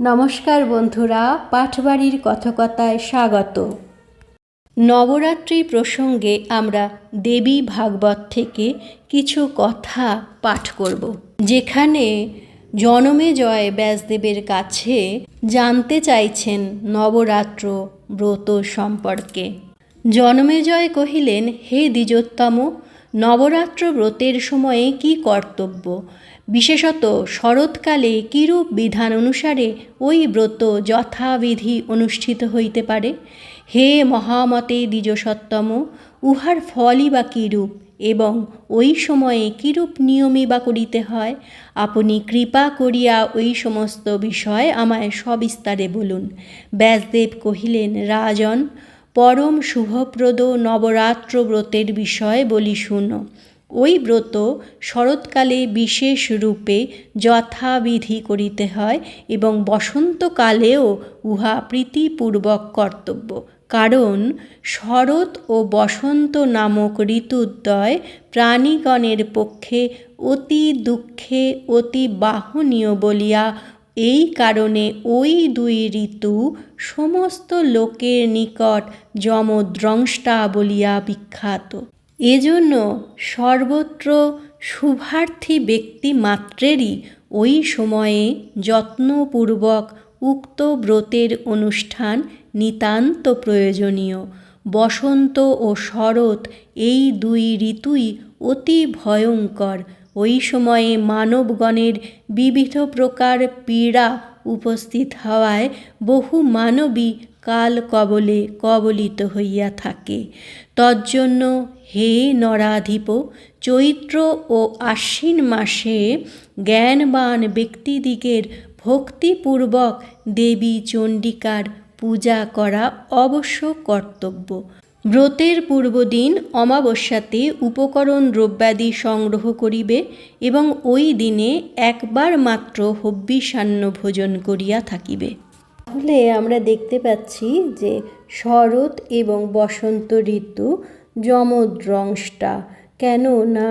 নমস্কার বন্ধুরা, পাঠবাড়ির কথকতায় স্বাগত। নবরাত্রি প্রসঙ্গে আমরা দেবী ভাগবত থেকে কিছু কথা পাঠ করব। যেখানে জনমে জয় ব্যাসদেবের কাছে জানতে চাইছেন নবরাত্র ব্রত সম্পর্কে। জনমেজয় কহিলেন, হে দ্বিজোত্তম নবরাত্র ব্রতের সময়ে কি কর্তব্য? বিশেষত শরৎকালে কিরূপ বিধান অনুসারে ওই ব্রত যথাবিধি অনুষ্ঠিত হইতে পারে? হে মহামতে দ্বিজসত্তম, উহার ফলই বা কিরূপ এবং ওই সময়ে কিরূপ নিয়মই বা করিতে হয়? আপনি কৃপা করিয়া ওই সমস্ত বিষয় আমায় সবিস্তারে বলুন। ব্যাসদেব কহিলেন, রাজন পরম শুভপ্রদ নবরাত্র ব্রতের বিষয় বলি শুনো। ওই ব্রত শরৎকালে বিশেষ রূপে যথাবিধি করিতে হয় এবং বসন্তকালেও উহা প্রীতিপূর্বক কর্তব্য। কারণ শরৎ ও বসন্ত নামক ঋতুদ্বয় প্রাণীগণের পক্ষে অতি দুঃখে অতি বাহনীয় বলিয়া এই কারণে ওই দুই ঋতু সমস্ত লোকের নিকট যমদ্রংষ্টা বলিয়া বিখ্যাত। এজন্য সর্বত্র শুভার্থী ব্যক্তি মাত্রেরই ওই সময়ে যত্নপূর্বক উক্ত ব্রতের অনুষ্ঠান নিতান্ত প্রয়োজনীয়। বসন্ত ও শরৎ এই দুই ঋতুই অতি ভয়ঙ্কর। ওই সময়ে মানবগণের বিবিধ প্রকার পীড়া উপস্থিত হওয়ায় বহু মানবী কাল কবলে কবলিত হইয়া থাকে। তজ্জন্য হে নরাধিপ, চৈত্র ও আশ্বিন মাসে জ্ঞানবান ব্যক্তিদিগের ভক্তিপূর্বক দেবী চণ্ডিকার পূজা করা অবশ্য কর্তব্য। ব্রতের পূর্বদিন অমাবস্যাতে উপকরণ দ্রব্যাদি সংগ্রহ করিবে এবং ওই দিনে একবার মাত্র হব্যিসান্ন ভোজন করিয়া থাকিবে। তাহলে আমরা দেখতে পাচ্ছি যে শরৎ এবং বসন্ত ঋতু যমদ্রংষ্টা কেন না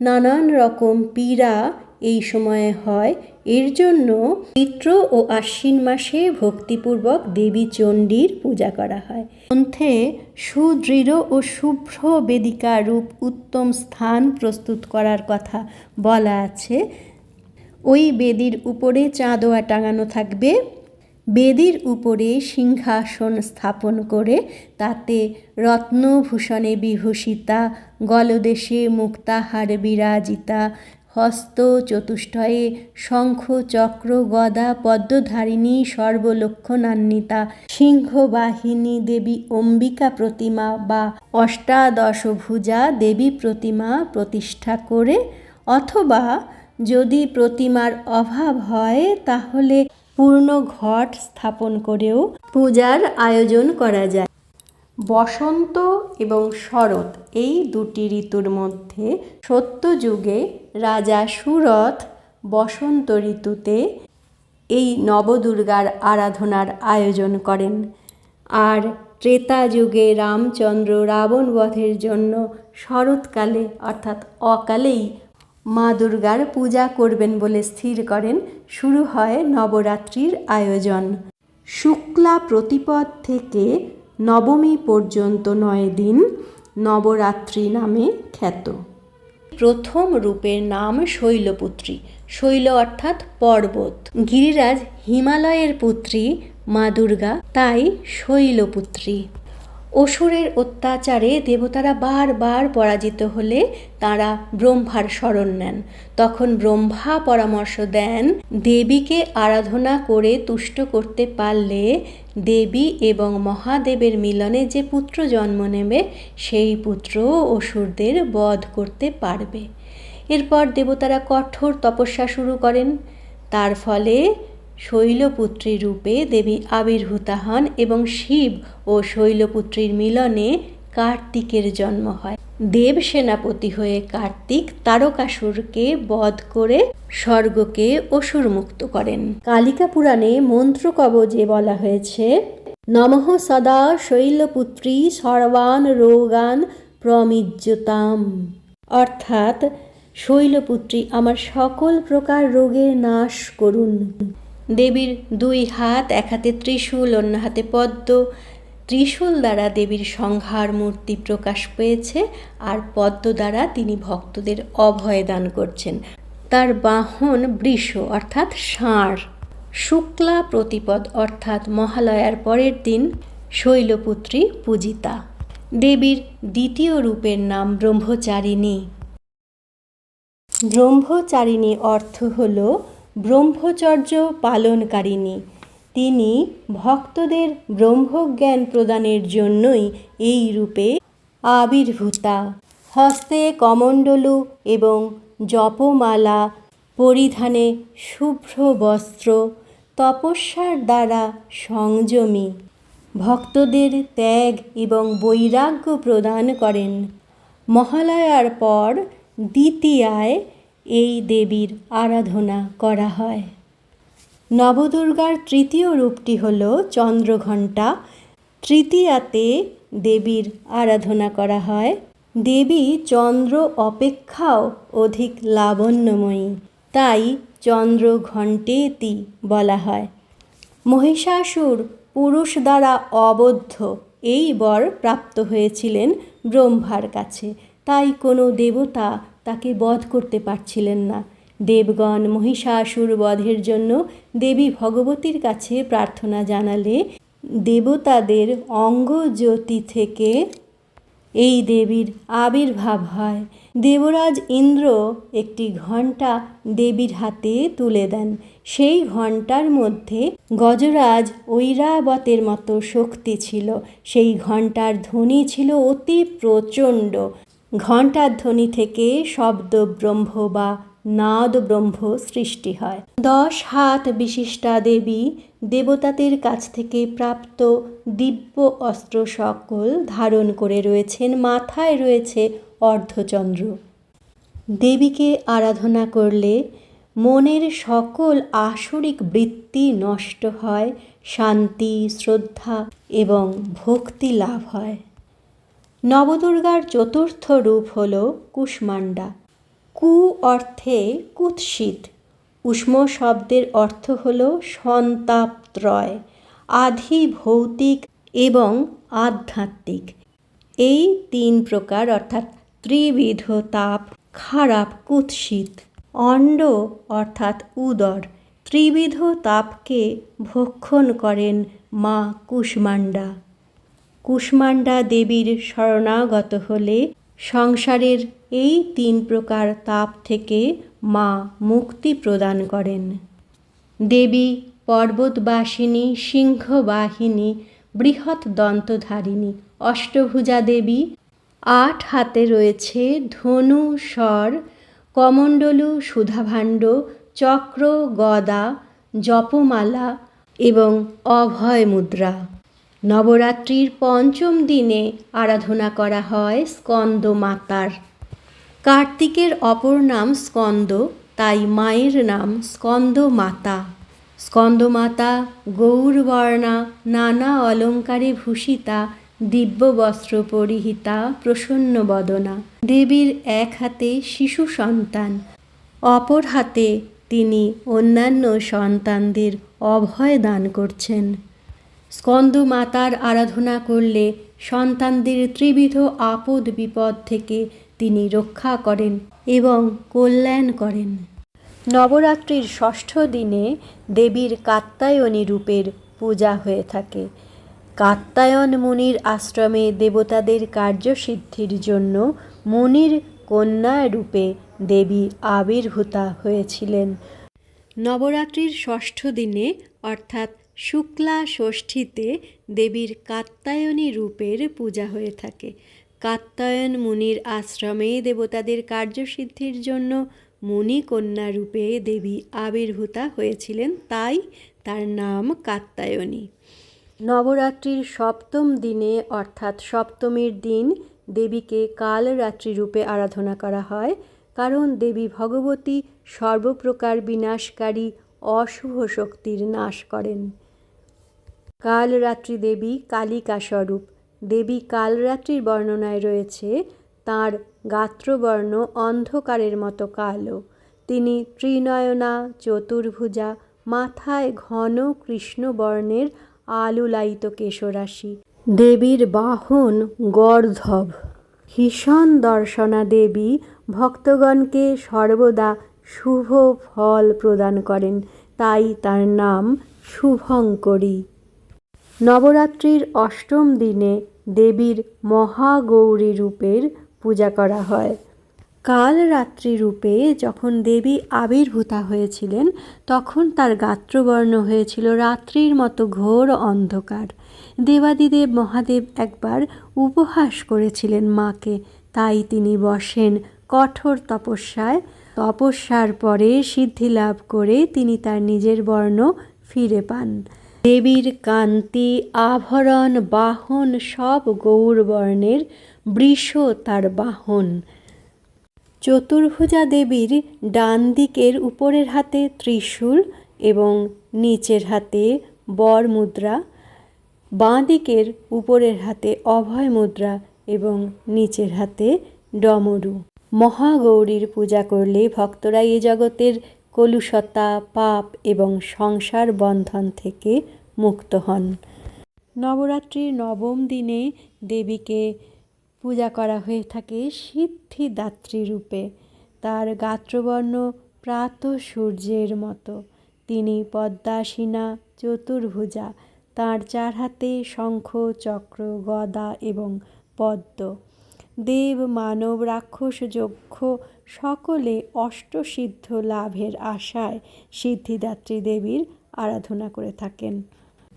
নানান রকম পীড়া এই সময়ে হয় এর জন্য চিত্র ও আশ্বিন মাসে ভক্তিপূর্বক দেবী চণ্ডীর পূজা করা হয়। গ্রন্থে সুদৃঢ় ও শুভ্র বেদিকা রূপ উত্তম স্থান প্রস্তুত করার কথা বলা আছে। ওই বেদির উপরে চাঁদোয়া টাঙানো থাকবে। বেদির উপরে সিংহাসন স্থাপন করে তাতে রত্নভূষণে বিভূষিতা, গলদেশে মুক্তাহার বিরাজিতা হস্ত চতুষ্টয়ে শঙ্খ, চক্র, গদা, পদ্মধারিণী, সর্বলক্ষণান্বিতা, সিংহবাহিনী, দেবী অম্বিকা প্রতিমা বা অষ্টাদশভুজা দেবী প্রতিমা প্রতিষ্ঠা করে অথবা যদি প্রতিমার অভাব হয় তাহলে পূর্ণ ঘট স্থাপন করেও পূজার আয়োজন করা যায়। বসন্ত এবং শরৎ এই দুটি ঋতুর মধ্যে সত্যযুগে রাজা সুরথ বসন্ত ঋতুতে এই নবদুর্গার আরাধনার আয়োজন করেন। আর ত্রেতা যুগে রামচন্দ্র রাবণ বধের জন্য শরৎকালে অর্থাৎ অকালেই মা দুর্গার পূজা করবেন বলে স্থির করেন। শুরু হয় নবরাত্রির আয়োজন। শুক্লা প্রতিপদ থেকে নবমী পর্যন্ত নয় দিন নবরাত্রি নামে খ্যাত। প্রথম রূপের নাম শৈলপুত্রী। শৈল অর্থাৎ পর্বত। গিরিরাজ হিমালয়ের পুত্রী মা দুর্গা, তাই শৈলপুত্রী। অসুরের অত্যাচারে দেবতারা বারবার পরাজিত হলে তারা ব্রহ্মার শরণ নেন। তখন ব্রহ্মা পরামর্শ দেন, দেবীকে আরাধনা করে তুষ্ট করতে পারলে দেবী এবং মহাদেবের মিলনে যে পুত্র জন্ম নেবে, সেই পুত্র অসুরদের বধ করতে পারবে। এরপর দেবতারা কঠোর তপস্যা শুরু করেন। তার ফলে শৈলপুত্রী রূপে দেবী আবির্ভূতা হন এবং শিব ও শৈলপুত্রীর মিলনে কার্তিকের জন্ম হয়। দেব সেনাপতি হয়ে কার্তিক তারকাসুরকে বধ করে স্বর্গকে অসুর মুক্ত করেন। কালিকা পুরাণে মন্ত্র কবজে বলা হয়েছে, নমঃ সদা শৈলপুত্রী সর্বান রোগান প্রমিজ্যতাম অর্থাৎ, শৈলপুত্রী, আমার সকল প্রকার রোগের নাশ করুন। দেবীর দুই হাত, এক হাতে ত্রিশূল, অন্য হাতে পদ্ম। ত্রিশূল দ্বারা দেবীর সংহার মূর্তি প্রকাশ পেয়েছে আর পদ্ম দ্বারা তিনি ভক্তদের অভয় দান করছেন। তার বাহন বৃষ, অর্থাৎ ষাঁড়। শুক্লা প্রতিপদ, অর্থাৎ মহালয়ার পরের দিন শৈলপুত্রী পূজিতা। দেবীর দ্বিতীয় রূপের নাম ব্রহ্মচারিণী। ব্রহ্মচারিণী অর্থ হল ব্রহ্মচর্য পালনকারিণী। তিনি ভক্তদের ব্রহ্মজ্ঞান প্রদানের জন্যই এই রূপে আবির্ভূতা। হস্তে কমণ্ডলু এবং জপমালা পরিধানে শুভ্র বস্ত্র তপস্যার দ্বারা সংযমী। ভক্তদের ত্যাগ এবং বৈরাগ্য প্রদান করেন। মহালয়ার পর দ্বিতীয়ায় এই দেবীর আরাধনা করা হয়। নবদুর্গার তৃতীয় রূপটি হল চন্দ্রঘণ্টা। তৃতীয়াতে দেবীর আরাধনা করা হয়। দেবী চন্দ্র অপেক্ষাও অধিক লাবণ্যময়ী, তাই চন্দ্র ঘণ্টেতি বলা হয়। মহিষাসুর পুরুষ দ্বারা অবদ্ধ এই বর প্রাপ্ত হয়েছিলেন ব্রহ্মার কাছে, তাই কোনো দেবতা তাকে বধ করতে পারছিলেন না। দেবগণ মহিষাসুর বধের জন্য দেবী ভগবতীর কাছে প্রার্থনা জানালে দেবতাদের অঙ্গজ্যোতি থেকে এই দেবীর আবির্ভাব হয়। দেবরাজ ইন্দ্র একটি ঘণ্টা দেবীর হাতে তুলে দেন। সেই ঘণ্টার মধ্যে গজরাজ ঐরাবতের মতো শক্তি ছিল। সেই ঘণ্টার ধ্বনি ছিল অতি প্রচণ্ড। ঘণ্টার ধ্বনি থেকে শব্দ ব্রহ্ম বা নাদ ব্রহ্ম সৃষ্টি হয়। দশ হাত বিশিষ্টা দেবী দেবতাদের কাছ থেকে প্রাপ্ত দিব্য অস্ত্র সকল ধারণ করে রয়েছেন। মাথায় রয়েছে অর্ধচন্দ্র। দেবীকে আরাধনা করলে মনের সকল আসরিক বৃত্তি নষ্ট হয়, শান্তি, শ্রদ্ধা এবং ভক্তি লাভ হয়। নবদুর্গার চতুর্থ রূপ হল কুষ্মাণ্ডা। কু অর্থে কুৎসিত। উষ্ম শব্দের অর্থ হল সন্তাপত্রয় আধি ভৌতিক এবং আধ্যাত্মিক। এই তিন প্রকার অর্থাৎ ত্রিবিধ, তাপ, খারাপ, কুৎসিত। অণ্ড অর্থাৎ উদর। ত্রিবিধ তাপকে ভক্ষণ করেন মা কুষ্মাণ্ডা। কুষ্মাণ্ডা দেবীর শরণাগত হলে সংসারের এই তিন প্রকার তাপ থেকে মা মুক্তি প্রদান করেন। দেবী, পর্বতবাসিনী, সিংহবাহিনী, বৃহৎ দন্তধারিণী, অষ্টভুজা দেবী, আট হাতে রয়েছে ধনু, স্বর, কমণ্ডলু, সুধাভাণ্ড, চক্র, গদা, জপমালা এবং অভয় মুদ্রা নবরাত্রির পঞ্চম দিনে আরাধনা করা হয় স্কন্দ মাতার। কার্তিকের অপর নাম স্কন্দ, তাই মায়ের নাম স্কন্দ মাতা। স্কন্দমাতা গৌরবর্ণা নানা অলঙ্কারে ভূষিতা, দিব্য বস্ত্র পরিহিতা, প্রসন্ন বদনা। দেবীর এক হাতে শিশু সন্তান, অপর হাতে তিনি অন্যান্য সন্তানদের অভয় দান করছেন। স্কন্দ মাতার আরাধনা করলে সন্তানদের ত্রিবিধ আপদ বিপদ থেকে তিনি রক্ষা করেন এবং কল্যাণ করেন। নবরাত্রির ষষ্ঠ দিনে দেবীর কাত্তায়নী রূপের পূজা হয়ে থাকে। কাত্তায়ন মুনির আশ্রমে দেবতাদের কার্যসিদ্ধির জন্য মুনির কন্যা রূপে দেবী আবির্ভূতা হয়েছিলেন। নবরাত্রির ষষ্ঠ দিনে, অর্থাৎ শুক্লা ষষ্ঠীতে দেবীর কাত্তায়নী রূপের পূজা হয়ে থাকে। কাত্তায়ন মুনির আশ্রমে দেবতাদের কার্যসিদ্ধির জন্য মুনিকন্যা রূপে দেবী আবির্ভূতা হয়েছিলেন, তাই তার নাম কাত্তায়নী নবরাত্রির সপ্তম দিনে, অর্থাৎ সপ্তমীর দিন, দেবীকে কালরাত্রি রূপে আরাধনা করা হয়, কারণ দেবী ভগবতী সর্বপ্রকার বিনাশকারী অশুভ শক্তির নাশ করেন। কালরাত্রি দেবী কালিকা স্বরূপ দেবী কালরাত্রির বর্ণনায় রয়েছে, তাঁর গাত্রবর্ণ অন্ধকারের মতো কালো। তিনি ত্রিনয়না, চতুর্ভুজা, মাথায় ঘন কৃষ্ণবর্ণের আলুলায়িত কেশরাশি। দেবীর বাহন গর্ধব। ভীষণ দর্শনা দেবী ভক্তগণকে সর্বদা শুভ ফল প্রদান করেন। তাই তার নাম শুভঙ্করী। নবরাত্রির অষ্টম দিনে দেবীর মহাগৌরী রূপের পূজা করা হয়। কাল রাত্রি রূপে যখন দেবী আবির্ভূতা হয়েছিলেন, তখন তার গাত্রবর্ণ হয়েছিল রাত্রির মতো ঘোর অন্ধকার। দেবাদিদেব মহাদেব একবার উপহাস করেছিলেন মাকে। তাই তিনি বসেন কঠোর তপস্যায়। তপস্যার পরে সিদ্ধি লাভ করে তিনি তার নিজের বর্ণ ফিরে পান। দেবীর কান্তি, আভরণ, বাহন সব গৌরবর্ণের বৃষ তার বাহন। চতুর্ভুজা দেবীর ডান দিকের উপরের হাতে ত্রিশূল এবং নিচের হাতে বর মুদ্রা, বাঁ দিকের উপরের হাতে অভয় মুদ্রা এবং নিচের হাতে ডমরু। মহাগৌরীর পূজা করলে ভক্তরা এই জগতের কলুষতা, পাপ এবং সংসার বন্ধন থেকে মুক্ত হন। নবরাত্রির নবম দিনে দেবীকে পূজা করা হয়ে থাকে সিদ্ধিদাত্রী রূপে। তার গাত্রবর্ণ প্রাত সূর্যের মতো। তিনি পদ্মাসীনা, চতুর্ভুজা, তাঁর চার হাতে শঙ্খ, চক্র, গদা এবং পদ্ম। দেব মানব রাক্ষস যক্ষ সকলে অষ্টসিদ্ধ লাভের আশায় সিদ্ধিদাত্রী দেবীর আরাধনা করে থাকেন।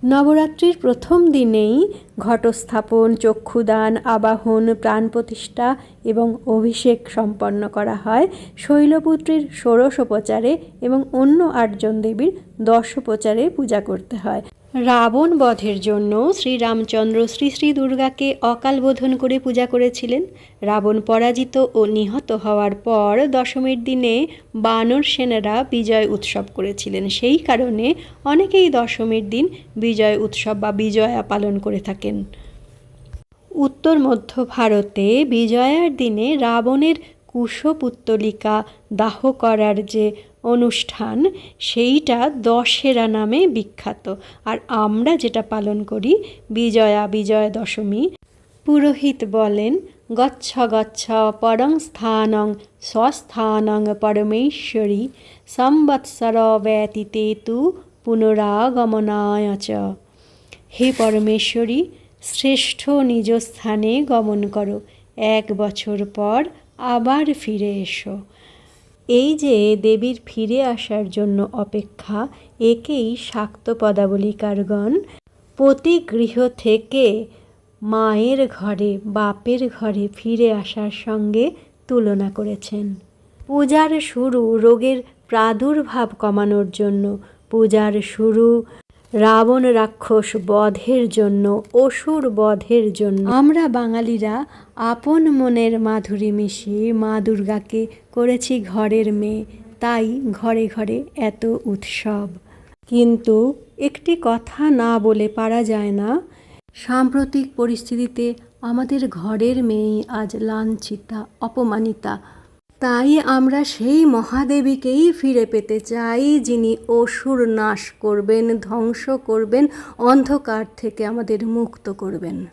নবরাত্রির প্রথম দিনেই ঘটস্থাপন, চক্ষুদান, আবাহন, প্রাণ প্রতিষ্ঠা এবং অভিষেক সম্পন্ন করা হয়। শৈলপুত্রীর ষোড়শোপচারে এবং অন্য আটজন দেবীর দশোপচারে পূজা করতে হয়। রাবণ বধের জন্য শ্রীরামচন্দ্র শ্রী শ্রী দুর্গাকে অকাল বোধন করে পূজা করেছিলেন। রাবণ পরাজিত ও নিহত হওয়ার পর দশমীর দিনে বানর সেনারা বিজয় উৎসব করেছিলেন। সেই কারণে অনেকেই দশমীর দিন বিজয় উৎসব বা বিজয়া পালন করে থাকেন। উত্তর মধ্য ভারতে বিজয়ার দিনে রাবণের কুশপুত্তলিকা দাহ করার যে অনুষ্ঠান, সেইটা দশেরা নামে বিখ্যাত। আর আমরা যেটা পালন করি, বিজয়া বিজয়া দশমী। পুরোহিত বলেন, গচ্ছ গচ্ছ পরং স্থানং স্বস্থানং পরমেশ্বরী সম্বৎসর ব্যতীতে তু পুনরাগমনায় চ। হে পরমেশ্বরী, শ্রেষ্ঠ নিজ স্থানে গমন করো। এক বছর পর আবার ফিরে এসো। এই যে দেবীর ফিরে আসার জন্য অপেক্ষা, একেই শাক্ত পদাবলিকারগণ প্রতি গৃহ থেকে মায়ের ঘরে, বাপের ঘরে ফিরে আসার সঙ্গে তুলনা করেছেন। পূজার শুরু রোগের প্রাদুর্ভাব কমানোর জন্য পূজার শুরু রাবণ রাক্ষস বধের জন্য, অসুর বধের জন্য। আমরা বাঙালিরা আপন মনের মাধুরী মিশিয়ে মা দুর্গাকে করেছি ঘরের মেয়ে। তাই ঘরে ঘরে এত উৎসব। কিন্তু একটি কথা না বলে পারা যায় না, সাম্প্রতিক পরিস্থিতিতে আমাদের ঘরের মেয়েই আজ লাঞ্ছিতা, অপমানিতা তাই আমরা সেই মহাদেবীকেই ফিরে পেতে চাই, যিনি অসুর নাশ করবেন, ধ্বংস করবেন, অন্ধকার থেকে আমাদের মুক্ত করবেন।